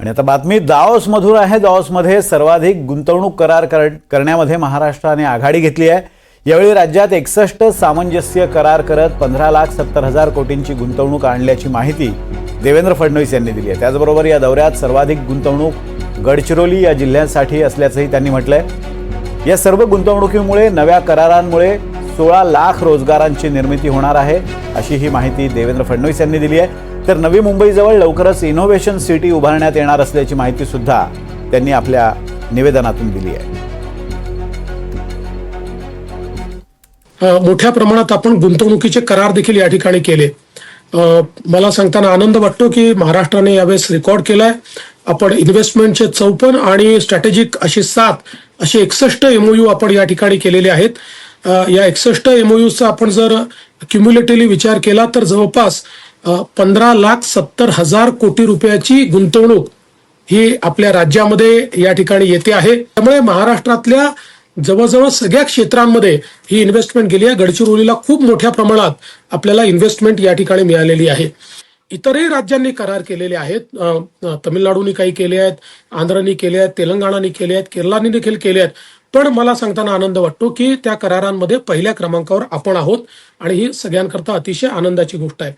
आणि आता बातमी दाओस मधून आहे. दाओसमध्ये सर्वाधिक गुंतवणूक करार कर करण्यामध्ये महाराष्ट्राने आघाडी घेतली आहे. यावेळी राज्यात एकसष्ट सामंजस्य करार करत पंधरा लाख सत्तर हजार कोटींची गुंतवणूक आणल्याची माहिती देवेंद्र फडणवीस यांनी दिली आहे. त्याचबरोबर या दौऱ्यात सर्वाधिक गुंतवणूक गडचिरोली या जिल्ह्यांसाठी असल्याचंही त्यांनी म्हटलंय. या सर्व गुंतवणुकीमुळे नव्या करारांमुळे सोळा लाख रोजगारांची निर्मिती होणार आहे अशी ही माहिती देवेंद्र फडणवीस यांनी दिली आहे. तर नवी मुंबईजवळ लवकरच इनोव्हेशन सिटी उभारण्यात येणार असल्याची माहिती सुद्धा त्यांनी आपल्या निवेदनातून दिली आहे. मोठ्या प्रमाणात आपण गुंतवणुकीचे करार देखील या ठिकाणी केले. मला सांगताना आनंद वाटतो की महाराष्ट्राने यावेळेस रेकॉर्ड केलाय. आपण इन्व्हेस्टमेंटचे चौपन्न आणि स्ट्रॅटेजिक असे सात असे एकसष्ट एमओयू आपण या ठिकाणी केलेले आहेत. या एकसष्ट एमओयूचा आपण जर क्युम्युलेटिव्हली विचार केला तर जवळपास पंधरा लाख सत्तर हजार कोटी रुपयाची गुंतवणूक ही आपल्या राज्यामध्ये या ठिकाणी येते आहे. त्यामुळे महाराष्ट्रातल्या जवळजवळ सगळ्या क्षेत्रांमध्ये ही इन्व्हेस्टमेंट गेली आहे. गडचिरोलीला खूप मोठ्या प्रमाणात आपल्याला इन्व्हेस्टमेंट या ठिकाणी मिळालेली आहे. इतरही राज्यांनी करार केलेले आहेत. तमिळनाडूनी काही केले आहेत आंध्रनी केले आहेत तेलंगणाने केले आहेत केरळाने देखील केले आहेत. पण मला सांगताना आनंद वाटतो की त्या करारांमध्ये पहिल्या क्रमांकावर आपण आहोत आणि ही सगळ्यांकरता अतिशय आनंदाची गोष्ट आहे.